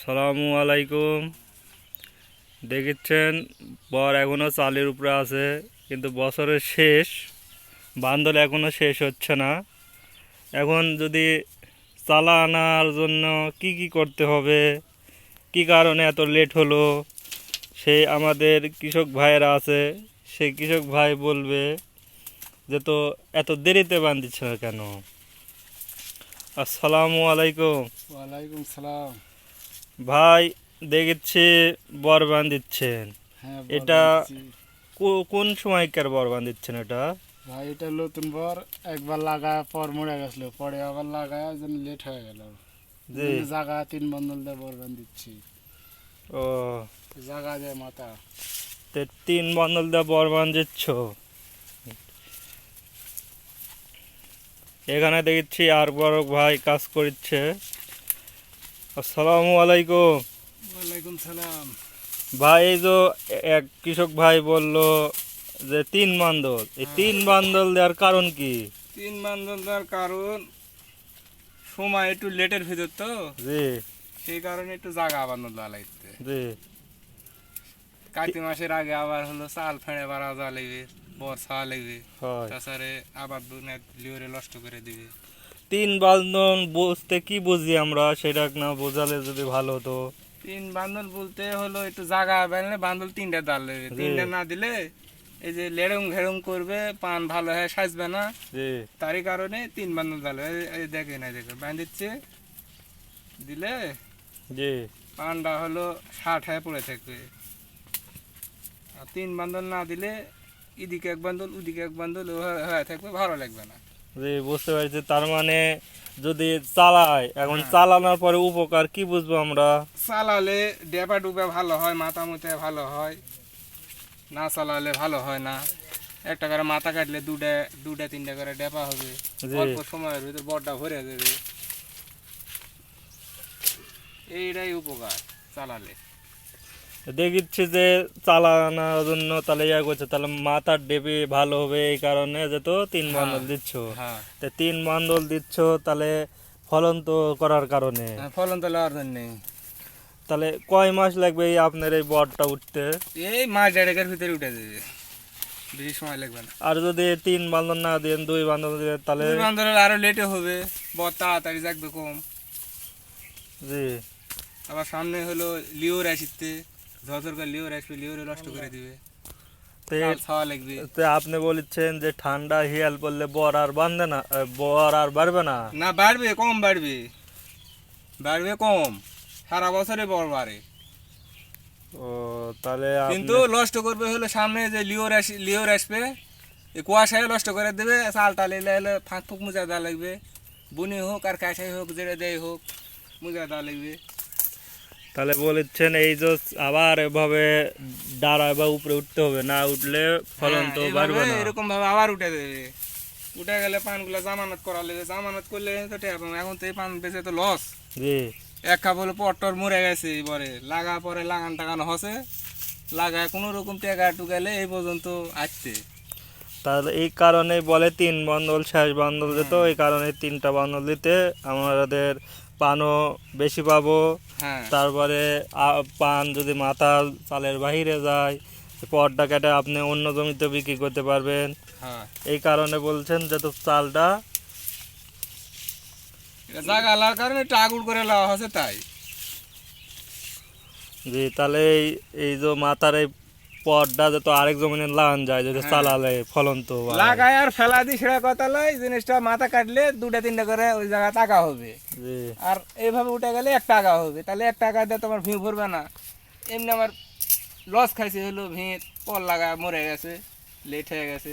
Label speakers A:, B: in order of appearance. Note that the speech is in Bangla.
A: সালামু আলাইকুম। দেখেছেন, বর এখনও চালের উপরে আছে, কিন্তু বছরের শেষ, বান্দর এখনও শেষ হচ্ছে না। এখন যদি চালা আনার জন্য কি কি করতে হবে, কি কারণে এত লেট হলো সেই আমাদের কৃষক ভাইয়েরা আছে, সেই কৃষক ভাই বলবে যে তো এত দেরিতে বান্ধিচ্ছে না কেন? আসসালামু আলাইকুম।
B: ওয়ালাইকুম সালাম।
A: ভাই দেখেছি বরবান দিচ্ছেন।
B: হ্যাঁ
A: এটা কোন সময়কার বরবান দিচ্ছেন এটা?
B: ভাই এটা নতুন বর একবার লাগায় পর মরে গেছিল পরে আবার লাগায় জন্য লেট হয়ে গেল। জায়গা তিন বন্ধল দিয়ে বরবান দিচ্ছি।
A: ও।
B: জায়গা দিয়ে মাথা।
A: তে তিন বন্ধল দিয়ে বরবান দিচ্ছ? এখানে দেখছি আর বড় ভাই কাজ করছে আসসালামু আলাইকুম।
B: ওয়ালাইকুম সালাম।
A: ভাই এই যে এক কৃষক ভাই বলল যে তিন বান্দল এই তিন বান্দল দেওয়ার কারণ কি?
B: তিন বন্ধল দেওয়ার কারণ সময় একটু লেটের ভিতর তো।
A: জি।
B: সেই কারণে একটু জায়গা বান্ধব দেওয়া লাগছে।
A: জি।
B: কার্তিক মাসের আগে আবার হলো চাল ফেড়ে বাড়া যাওয়া লাগবে বর ছাওয়া লাগবে। তাছাড়া আবার দুনে লিওরে নষ্ট করে দিবে।
A: তিন বান্ধন বুঝতে কি বুঝি আমরা? সেটা না বোঝালে যদি ভালো হতো।
B: তিন বান্দল বলতে হলো একটু জায়গা বানলে বান্দল তিনটা ডাল তিনটা না দিলে এই যে লেড়ং ঘেড়ং করবে পান ভালো হয় সাজবে না।
A: জি।
B: তারই কারণে তিন বান্দল ডাল এই দেখে না দেখে বান দিলে
A: জি।
B: পানটা হলো ষাট হয়ে পড়ে থাকবে। আর তিন বান্দল না দিলে এদিকে এক বান্দল ওদিকে এক বান্দল হয়ে- থাকবে ভালো লাগবে না।
A: বুঝতে পারছি তার মানে যদি চালাই এখন
B: হ্যাঁ।
A: চালানোর পরে উপকার কি বুঝব আমরা?
B: চালালে ডেবা ডুবে ভালো হয় মাথা মুতে ভালো হয় না চালালে ভালো হয় না। একটা করে মাথা কাটলে দুটা দুটা তিনটা করে ডেপা হবে। অল্প সময়ের ভিতরে বড়টা ভরে যাবে। এইটাই উপকার চালালে।
A: দেখিচ্ছি যে চালানোর জন্য তাহলে ইয়া করছে তাহলে মাথার ডেবে ভালো হবে এই কারণে যে তো তিন
B: হ্যাঁ।
A: বান্দল দিচ্ছ।
B: হ্যাঁ।
A: তো তিন বান্দল দিচ্ছ তাহলে ফলন তো করার কারণে।
B: ফলন তো লওয়ার জন্য।
A: তাহলে কয় মাস লাগবে এই আপনার এই বরটা উঠতে?
B: এই মাস দেড়েকের ভিতরে উঠে দেবে বেশি সময় লাগবে না।
A: আর যদি তিন বান্ধব না দেন দুই বান্ধব দেন তাহলে
B: দুই বান্দরের আরও লেটে হবে। বড় তাড়াতাড়ি জাগবে কম
A: জি।
B: আবার সামনে হলো লিওর আসিতে ঝরঝর করে লিওর আসবে লিওরে নষ্ট করে দিবে।
A: তো
B: চাল ছাওয়া লাগবে।
A: তো আপনি বলেছেন যে ঠান্ডা হিয়াল পড়লে বর আর বাঁধবে না বর আর বাড়বে না?
B: না বাড়বে কম বাড়বে। বাড়বে কম। সারা বছরে বড় বাড়ে।
A: ও তাহলে
B: কিন্তু নষ্ট করবে হলো সামনে যে লিওর আসি লিওর আসবে কুয়াশায় নষ্ট করে দেবে চাল টাল এলে ফাঁক ফুক মুজা দেওয়া লাগবে। বুনি হোক আর কাঁসাই হোক যেটা দেয় হোক মুজা দেওয়া লাগবে।
A: তাহলে বলেছেন এই যে আবার এভাবে দাঁড়ায় বা উপরে উঠতে হবে না উঠলে ফলন তো বাড়বে না।
B: এরকম ভাবে আবার উঠে দেবে। উঠে গেলে পানগুলো জামানত করা লাগবে জামানত করলে তো এখন তো এই পান বেচে তো লস
A: জি।
B: এক কাপ হলো পট্টর মরে গেছে এবারে লাগা পরে লাগান টাগানো হসে। লাগায় কোনো রকম টেকা টুকাইলে এই পর্যন্ত আসছে
A: তাহলে এই কারণে বলে তিন বান্দল শেষ বান্দল যেত এই কারণে তিনটা বান্দল দিতে আমাদের পানও বেশি পাবো।
B: হ্যাঁ।
A: তারপরে পান যদি মাথা চালের বাহিরে যায় পরটা কেটে আপনি অন্য জমিতে বিক্রি করতে পারবেন।
B: হ্যাঁ।
A: এই কারণে বলছেন যে তো চালটা
B: কারণে করে লাওয়া হচ্ছে তাই।
A: জি তাহলে এই এই যে মাথার এই পরটা যত আরেক জমিনে লাগান যায় যদি
B: হ্যাঁ।
A: চালালে ফলন তো।
B: লাগায় আর ফেলা দি সেটা কথা লয় জিনিসটা মাথা কাটলে দুটা তিনটা করে ওই জায়গা টাকা হবে। আর এইভাবে উঠে গেলে এক টাকা হবে। তাহলে এক টাকা দিয়ে তোমার ভিঁ ভরবে না। এমনি আমার লস খাইছে হলো ভিঁ পর লাগা মরে গেছে লেট হয়ে গেছে।